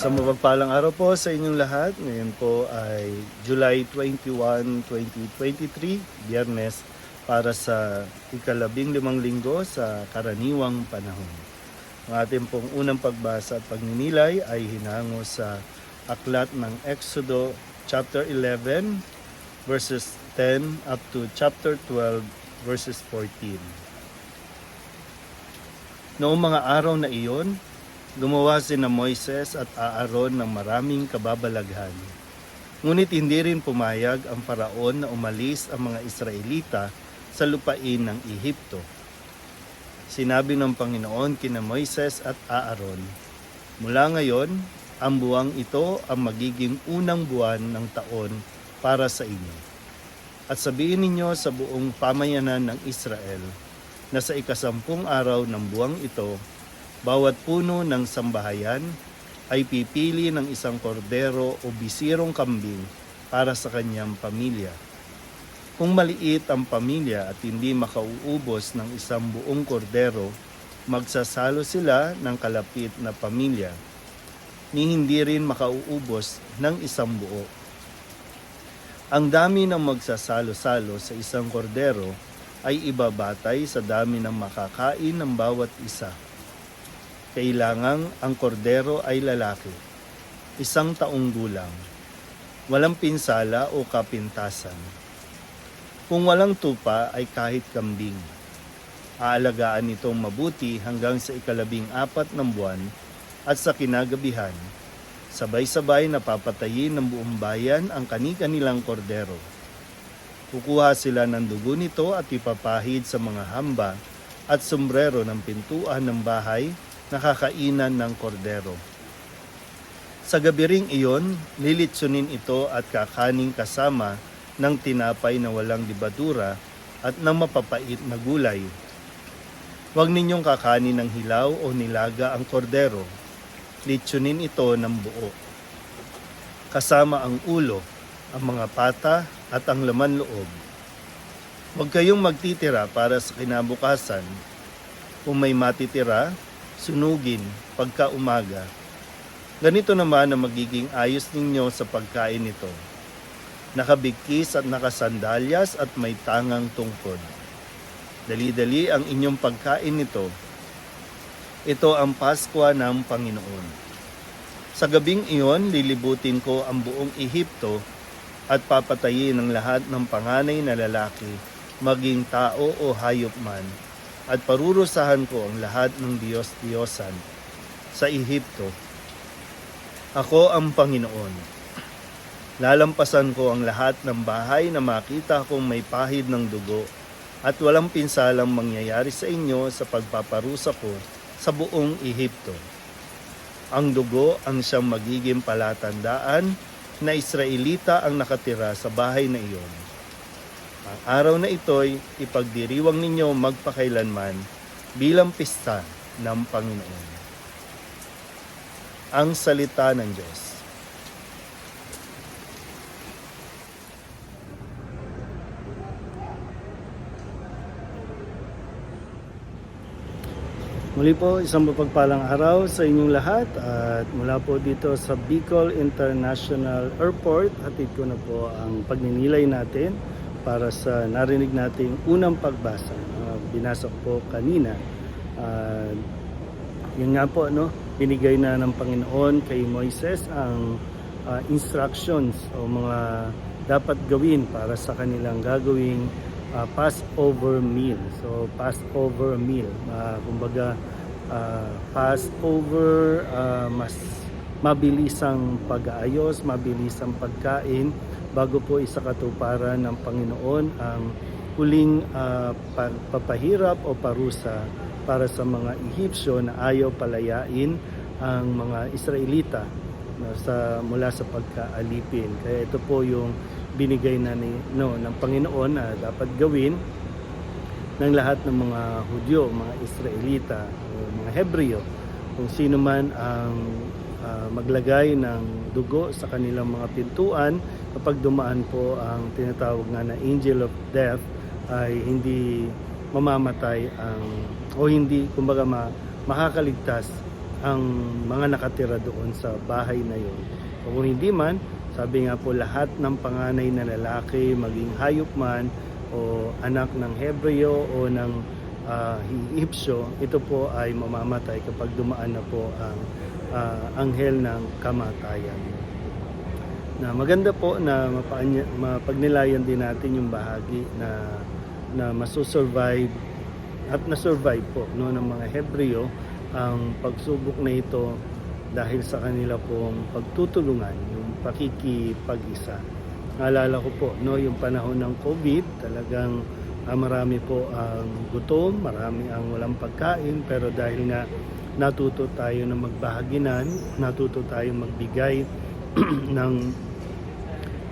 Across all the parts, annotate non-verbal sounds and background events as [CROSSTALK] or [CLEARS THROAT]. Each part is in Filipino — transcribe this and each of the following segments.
Sa mapagpalang araw po sa inyong lahat, ngayon po ay July 21, 2023, Biyernes, para sa ikalabing limang linggo sa karaniwang panahon. Ang ating pong unang pagbasa at pagninilay ay hinango sa aklat ng Exodo chapter 11 verses 10 up to chapter 12 verses 14. Noong mga araw na iyon, gumawa si na Moises at Aaron ng maraming kababalaghan. Ngunit hindi rin pumayag ang paraon na umalis ang mga Israelita sa lupain ng Ehipto. Sinabi ng Panginoon kina Moises at Aaron, Mula ngayon, ang buwang ito ang magiging unang buwan ng taon para sa inyo. At sabihin ninyo sa buong pamayanan ng Israel na sa ikasampung araw ng buwang ito, bawat puno ng sambahayan ay pipili ng isang kordero o bisirong kambing para sa kanyang pamilya. Kung maliit ang pamilya at hindi makauubos ng isang buong kordero, magsasalo sila ng kalapit na pamilya, ni hindi rin makauubos ng isang buo. Ang dami ng magsasalo-salo sa isang kordero ay ibabatay sa dami ng makakain ng bawat isa. Kailangang ang kordero ay lalaki, isang taong gulang, walang pinsala o kapintasan. Kung walang tupa ay kahit kambing. Aalagaan itong mabuti hanggang sa ikalabing apat ng buwan at sa kinagabihan, sabay-sabay napapatayin ng buong bayan ang kani-kanilang kordero. Kukuha sila ng dugo nito at ipapahid sa mga hamba at sombrero ng pintuan ng bahay na kakainan ng kordero. Sa gabi ring iyon, lilitsunin ito at kakaning kasama ng tinapay na walang libadura at ng mapapait na gulay. Huwag ninyong kakanin ng hilaw o nilaga ang kordero. Litsunin ito ng buo. Kasama ang ulo, ang mga pata at ang laman loob. Huwag kayong magtitira para sa kinabukasan. Kung may matitira, sunugin pagka umaga. Ganito naman ang magiging ayos ninyo sa pagkain nito. Nakabigkis at nakasandalyas at may tangang tungkod. Dali-dali ang inyong pagkain nito. Ito ang Paskwa ng Panginoon. Sa gabing iyon, lilibutin ko ang buong Ehipto at papatayin ang lahat ng panganay na lalaki, maging tao o hayop man, at parurusahan ko ang lahat ng Diyos-Diyosan sa Ehipto. Ako ang Panginoon. Lalampasan ko ang lahat ng bahay na makita kong may pahid ng dugo at walang pinsalang mangyayari sa inyo sa pagpaparusa ko sa buong Ehipto. Ang dugo ang siyang magiging palatandaan na Israelita ang nakatira sa bahay na iyon. Ang araw na ito'y ipagdiriwang ninyo magpakailanman bilang pista ng Panginoon. Ang salita ng Diyos. Muli po, isang mapagpalang araw sa inyong lahat at mula po dito sa Bicol International Airport, hatid ko na po ang pagninilay natin para sa narinig nating unang pagbasa. Uh, binasa ko po kanina. Uh, yun nga po, no? binigay na ng Panginoon kay Moises ang uh, instructions o mga dapat gawin para sa kanilang gagawing uh, Passover meal. So, Passover meal. Uh, kumbaga, uh, Passover, uh, mas mabilisang pag-aayos, mabilisang pagkain bago po isakatuparan ng Panginoon ang huling uh, papahirap o parusa para sa mga Ehipsyo na ayaw palayain ang mga Israelita no, sa mula sa pagkaalipin. Kaya ito po yung binigay na ni no ng Panginoon na dapat gawin ng lahat ng mga Hudyo, mga Israelita, mga Hebreo, kung sino man ang uh, maglagay ng dugo sa kanilang mga pintuan kapag dumaan po ang tinatawag nga na angel of death ay hindi mamamatay ang o hindi kumbaga ma, makakaligtas ang mga nakatira doon sa bahay na yon. O kung hindi man, sabi nga po lahat ng panganay na lalaki, maging hayop man o anak ng Hebreo o ng uh, Hipsyo, ito po ay mamamatay kapag dumaan na po ang ah, anghel ng kamatayan. Na maganda po na mapagnilayan din natin yung bahagi na na masusurvive at na-survive po no, ng mga Hebreo ang pagsubok na ito dahil sa kanila pong pagtutulungan, yung pakikipag-isa. Naalala ko po, no, yung panahon ng COVID, talagang ah, marami po ang gutom, marami ang walang pagkain, pero dahil nga natuto tayo na magbahaginan, natuto tayo magbigay [CLEARS THROAT] ng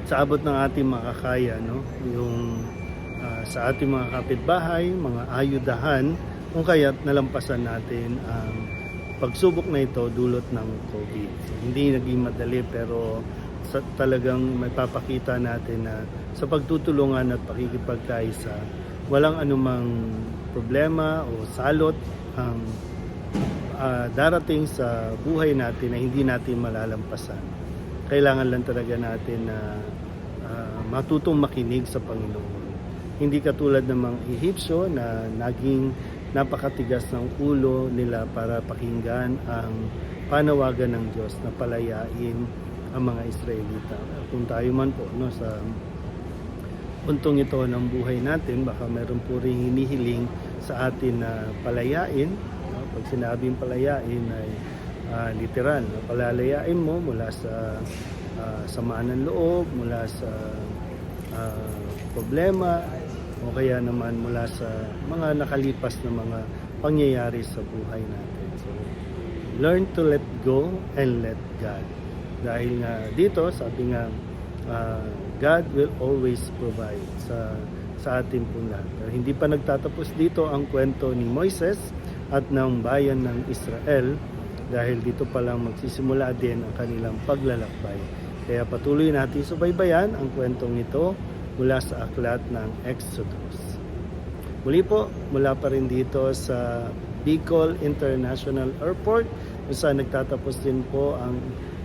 sa abot ng ating makakaya, no, yung ah, sa ating mga kapitbahay, mga ayudahan, kung kaya't nalampasan natin ang pagsubok na ito dulot ng COVID. Hindi naging madali pero sa, talagang may papakita natin na sa pagtutulungan at pakikipagkaisa, walang anumang problema o salot ang ah, darating sa buhay natin na hindi natin malalampasan. Kailangan lang talaga natin na ah, matutong makinig sa Panginoon. Hindi katulad ng mga Ehipsyo na naging napakatigas ng ulo nila para pakinggan ang panawagan ng Diyos na palayain ang mga Israelita. Kung tayo man po no, sa puntong ito ng buhay natin, baka meron po rin hinihiling sa atin na palayain. Pag sinabing palayain ay ah, literal. Palalayain mo mula sa ah, samaan ng loob, mula sa ah, problema, o kaya naman mula sa mga nakalipas na mga pangyayari sa buhay natin. So, learn to let go and let God. Dahil nga dito, sabi nga, ah, God will always provide sa sa ating pong lahat. Pero hindi pa nagtatapos dito ang kwento ni Moises at ng bayan ng Israel dahil dito pa lang magsisimula din ang kanilang paglalakbay. Kaya patuloy natin subaybayan ang kwentong ito mula sa aklat ng Exodus. Muli po, mula pa rin dito sa Bicol International Airport kung saan nagtatapos din po ang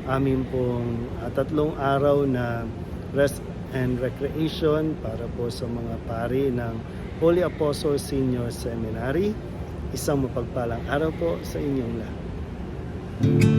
aming pong ah, tatlong araw na rest and recreation para po sa mga pari ng Holy Apostle Senior Seminary. Isang mapagpalang araw po sa inyong lahat.